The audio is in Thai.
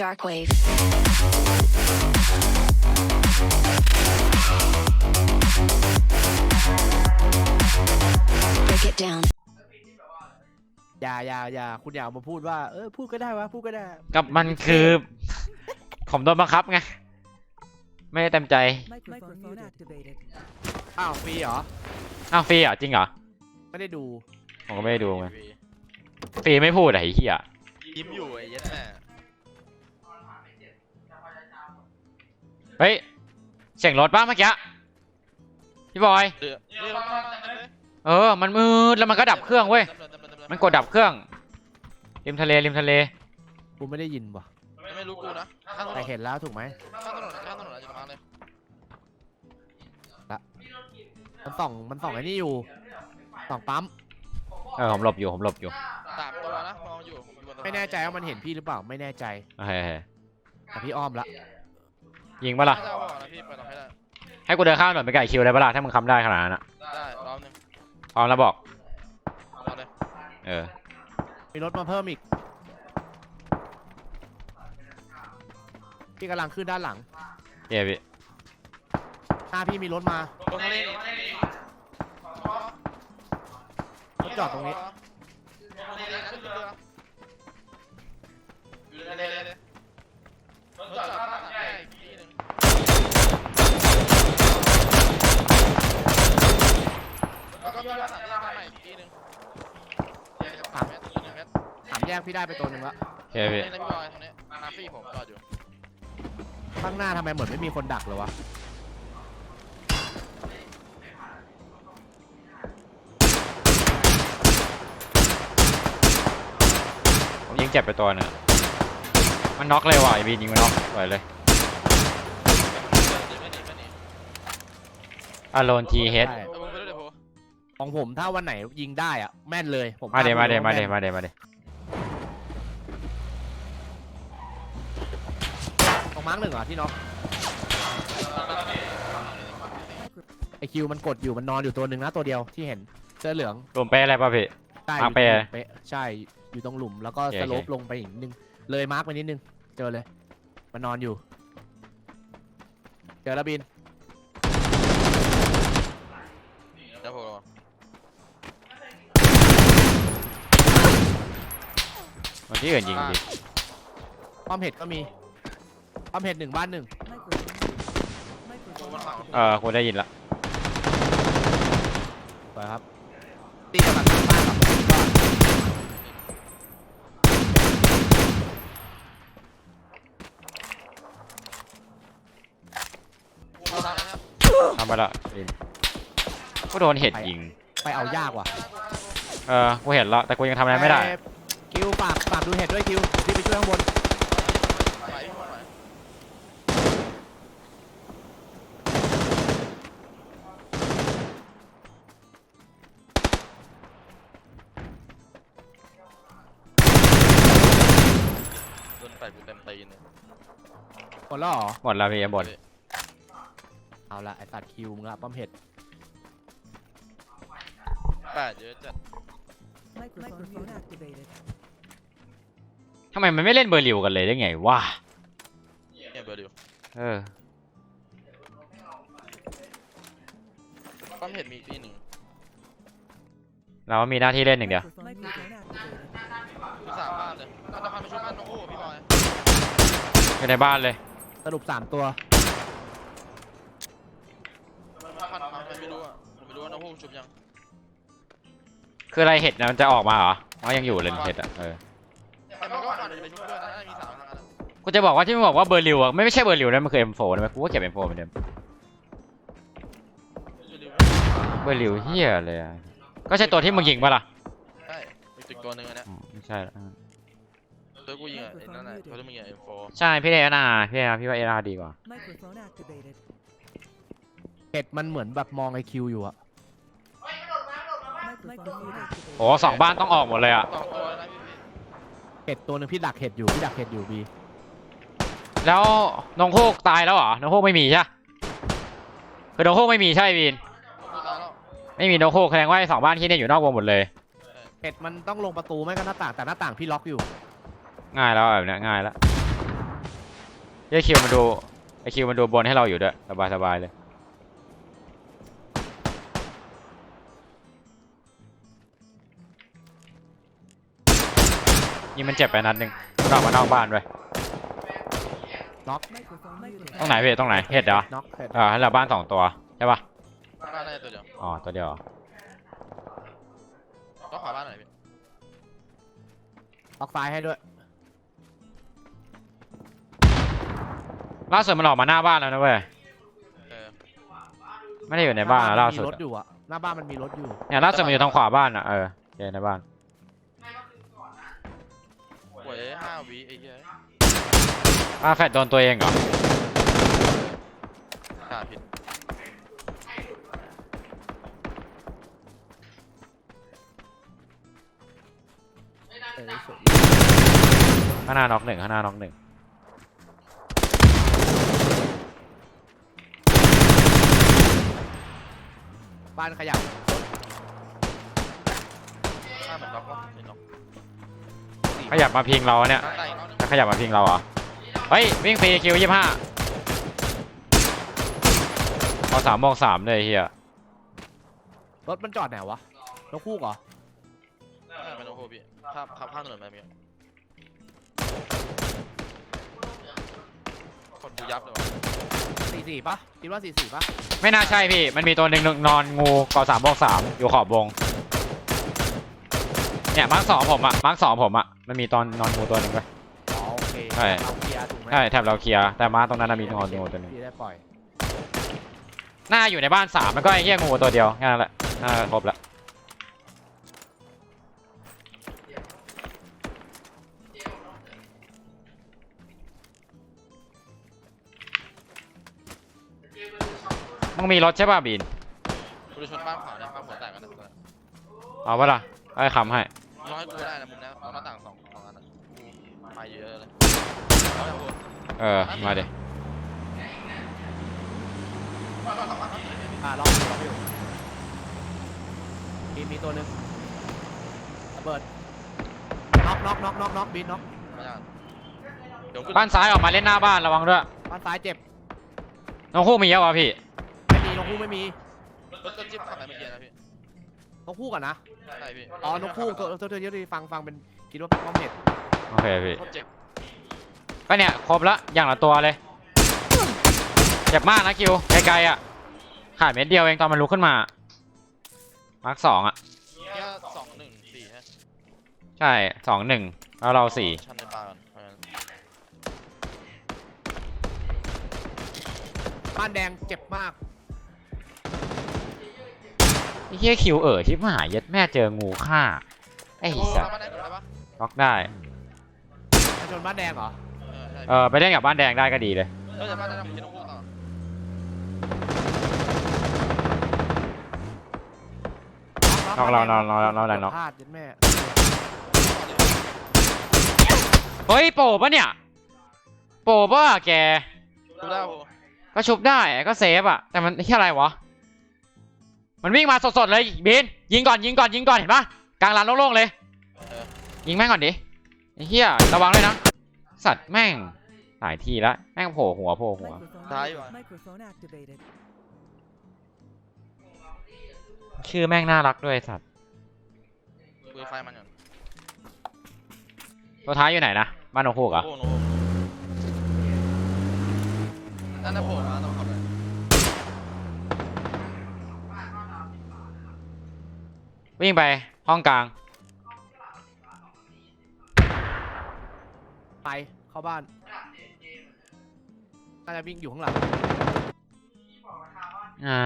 Darkwave. Break it down. อย่าอย่าอย่าคุณอย่าเอามาพูดว่า เออพูดก็ได้วะพูดก็ได้กับมันคือ ผมโดนบังคับไง ไม่ได้เต็มใจ Microphone activated. อ้าวฟรีเหรอ อ้าวฟรีเหรอะจริงเหรอ ไม่ได้ดูผมก็ไม่ได้ดูไงฟรีไม่พูดอะไอ้เหี้ยยิ้มอยู่ไอ้เหี้ยัดแม่ เฮ้ย เสียงรถป้าเมื่อกี้พี่บอยเดือดเรียกมาเลยเออ มันมืดแล้วมันก็ดับเครื่องเว้ยมันกดดับเครื่อง ริมทะเลริมทะเล กูไม่ได้ยินว่ะไม่รู้กูนะข้างถนแต่นเห็นแล้วถูกไหมข้างถนนข้างถนนอะไรอยู่ตรงนั้นเลยมันส่องมันส่องไอ้นี่อยู่ส่องปั๊มเออผมหลบอยู่ผมหลบอยู่สามตัวนะมองอยู่ผมอยู่บนสะพานไม่แน่ใจว่ามันเห็นพี่หรือเปล่าไม่แน่ใจโอเคโอเคแต่พี่อ้อมละ ยิงปะล่ะไม่ได้บอกนะพี่ไปต่อให้ได้ ให้กูเดินข้ามถนนไปไก่คิวได้ปะล่ะ ถ้ามึงคำได้ขนาดนั้นอะได้รอบหนึงพร้อมแล้วบอก เอาเลยเออ มีรถมาเพิ่มอีก พี่กำลังขึ้นด้านหลัง เย้พี่หน้าพี่มีรถมาลงทะเลดิรถจอดตรงนี้ กพี่ได้ไปตัวหนึ่งละเย้พี่ นี่นะพี่บอยตรงนี้มาฟี่ผมจอดอยู่ข้างหน้าทำไมเหมือนไม่มีคนดักเลยวะผมยิงเจ็บไปตัวหนึงอะมันน็อกเลยว่ะไอ้บีนยิงมันน็อกปล่อยเลยไม่หนีไม่หนีอารอนทีเฮดใช่เอามึงไปด้วยเดี๋ยวโพของผมถ้าวันไหนยิงได้อะแม่นเลยผมมาเดกล้มาเดพูมาเดว่แนมาเดมาเด มาร์กหนึ่งเหรอที่น็อกไอคิวมันกดอยู่มันนอนอยู่ตัวหนึ่งนะตัวเดียวที่เห็นเสื้อเหลืองรวมเป๊ะอะไรป่ะพี่ ใช่มาร์คไปอยู่ตรงหลุมเป๊ะใช่อยู่ตรงหลุมแล้วก็โอเค สโลปโอเคลงไปอีกนิดนึงเลยมาร์กไปนิดนึงเจอเลย มันนอนอยู่ เจอแล้วบินเดี๋ยวโพมันที่อื่นยิงดิป้อมเห็ดก็มี ป้อมเห็ดหนึ่งบ้านหนึ่ง Microphone. Microphone เออกูได้ยินละไปครับตีกำลังขึ้นบ้านกับบ้านเอาตามนะครับทำไปละบินกูโดนเห็ดยิง ไปเอายากว่ะเออกูเห็นแล้วแต่กูยังทำอะไรไม่ได้เอ่อคิวฝากฝากดูเห็ดด้วยคิวที่ไปช่วยข้างบน หมดแล้วเหรอ หมดแล้วพี่บนเอาละไอสัตว์คิวมึงอะป้อมเห็ดแปดเยอะจัด Microphone activated. ทำไมมันไม่เล่นเบอร์ลิวกันเลยได้ไงวะเนี่ยเบอร์ดิวเออป้อมเห็ดมีอีกที่หนึ่งเรามีหน้าที่เล่นอย่างเดียว Microphone activated. คือสามบ้านเลยตอนจะพาไปช่วยบ้านน้องโอ้พี่บอยอยู่ในบ้านเลย สรุปสามตัวมันพันมาไม่รู้อะผมไม่รู้ว่าน้องโอ้ชุบยังคืออะไรเห็ดนะมันจะออกมาเหรออ๋อยังอยู่เลยเห็ดอะเออแต่มันก็ผ่านไปชุบด้วยนะมีสามทางนั้นกูจะบอกว่าที่มึงบอกว่าเบอร์ลิวอะไม่ไม่ใช่เบอร์ลิวนะมันคือ M4 นะเว้ยกูก็เก็บ M4 เหมือนเดิมเบอร์ลิวเฮียเลยอะก็ใช่ตัวที่มึงยิงปะล่ะใช่มีตึกตัวหนึ่งอันเนี้ยอ๋อไม่ใช่ละ อ่าตัวกูยิงอะไอ้นั่นแหละตัวที่มึงยิง M4 ใช่พี่เอนาพี่เอนาพี่ว่าเอนาดีกว่า Microphone activated. เห็ดมันเหมือนแบบมองไอคิวอยู่อะ Microphone activated. โอ้สองบ้านต้องออกหมดเลยอะ สองตัวนะพี่พี่เห็ดตัวหนึ่งพี่ดักเห็ดอยู่พี่ดักเห็ดอยู่บีแล้วน้องโคกตายแล้วเหรอน้องโคกไม่มีใช่ปะคือน้องโคกไม่มีใช่บีนผมกูตายแล้วไม่มีน้องโคกแสดงว่าไอ้สองบ้านที่เนี่ยอยู่นอกวงหมดเลยเห็ดมันต้องลงประตูไม่ก็หน้าต่างแต่หน้าต่างพี่ล็อกอยู่ ง่ายแล้วแบบเนี้ยง่ายแล้วไอคิวมาดูไอคิวมาดูบนให้เราอยู่ด้วยสบายสบายเลยยิงมันเจ็บไปนัดหนึ่งนอกมานอกบ้านด้วย Microphone muted. ตรงไหนพี่ตรงไหนเห็ดเหรอน็อกเห็ดอ่าให้เราบ้านสองตัวใช่ปะบ้านน่าจะตัวเดียวอ๋อตัวเดียวเหรอก็ขวาบ้านหน่อยพี่ล็อกซ้ายให้ด้วย ล่าสุดมันออกมาหน้าบ้านแล้วนะเว้ยเออไม่ได้อยู่ในบ้านอะล่าสุดมีรถอะอยู่อะหน้าบ้านมันมีรถอยู่ เนี่ยล่าสุดมันอยู่ทางขวาบ้านอะเออเจอในบ้านหวยห้าวิไอ้เหี้ยป้าแฟดโดนตัวเองเหรอขาผิดเออสวยข้างหน้าน็อกหนึ่งข้างหน้าน็อกหนึ่ง บ้านขยับห้าเหมือนล็อกวะไม่ล็อกขยับมาพิงเราเนี่ยข้างใต้อีกรอบนึงจะขยับมาพิงเราเหรอ เฮ้ย วิ่งฟรีคิวยี่ห้าเอาสามโมงสามเลยเฮียรถมันจอดไหนวะรถคู่เหรอเออเป็นโอ้โหพี่ข้ามข้ามข้ามถนนมาเมียคนดูยับเลยวะ สี่สี่ปะคิดว่าสี่สี่ปะไม่น่าใช่พี่ มันมีตัวหนึ่งนอนงูเกาะสามโมงสามอยู่ขอบวง เนี่ยมาร์คสองผมอะมาร์คสองผมอะมันมีตอนนอนงูตัวหนึ่งไปอ๋อโอเคใช่ เราเคลียร์ถูกไหมใช่แถบเราเคลียร์แต่มาร์คตรงนั้นนะมีนอนงูตัวหนึ่งพี่ได้ปล่อย หน้าอยู่ในบ้านสามมันก็ไอ้เหี้ยงูตัวเดียวแค่นั้นแหละน่าครบละ มึงมีรถใช่ป่ะบีนกูจะชนบ้านขวาเนี่ยบ้านหัวแตกกันนะเอาปะล่ะไอ้คำให้น้อยกูได้นะมุมเนี้ยเอาหน้าต่างสองสองอันนะกูมาเยอะเลยเอาเลยกูเออมาดิอ่าล็อกอยู่ล็อกอยู่มีมีตัวหนึ่งระเบิดน็อกน็อกน็อกน็อกน็อกบินน็อกไม่ยากเดี๋ยวกูบ้านซ้ายออกมาเล่นหน้าบ้านระวังด้วยบ้านซ้ายเจ็บน้องคู่มีเยอะวะพี่ไม่มีนก คู่ไม่มีรถก็จิ๊บขับไปเมื่อกี้นะพี่นกคู่ก่อนนะใช่พี่อ๋อนกคู่ตัวตัวตัวเยอะดีฟังฟังเป็นคิดว่าเป็นป้อมเห็ดโอเคพี่โคตรเจ็บก็เนี่ยครบละอย่างละตัวเลยเจ็บมากนะคิวไกลๆอะขาดเม็ดเดียวเองตอนมันลุกขึ้นมามาร์คสองอะแค่สองหนึ่งสี่ฮะใช่สองหนึ่งแล้วเราสี่ชันในปากก่อนเอางั้นบ้านแดงเจ็บมาก ไอ้เหี้ยคิวเออที่มหาเย็ดแม่เจองูฆ่า ไอ้โอ้สัสทำบ้านได้ก่อนได้ปะล็อกได้มาชนบ้านแดงเหรอเออใช่เออไปเล่นกับบ้านแดงได้ก็ดีเลยเออแต่บ้านได้ทำกินนกคู่ต่อนอกเรานอนนอนนอนอะไรนอกพลาดยัดแม่ เฮ้ยโปปะเนี่ย โปปะแกดูได้โหก็ชุบได้ก็เซฟอะแต่มันที่อะไรวะ มันวิ่งมาสดๆเลยบินยิงก่อนยิงก่อนยิงก่อนเห็นปะกลางลานโล่งๆเลยเออยิงแม่งก่อนดิไอ้เหี้ยระวังเลยนะ สัตว์แม่งหลายทีแล้วแม่งโผล่หัวโผล่หัว Microphone, Thái muted. rồi. Microphone activated. ชื่อแม่งน่ารักด้วยสัตว์คุยไฟมันก่อนตัวท้ายอยู่ไหนนะบ้านนกฮูกเหรอะโอ้โหนั่นน่ะโผล่มาต้องขับเลย วิ่งไปห้องกลาง ไปเข้าบ้านน่าจะวิ่งอยู่ข้างหลัง อ่า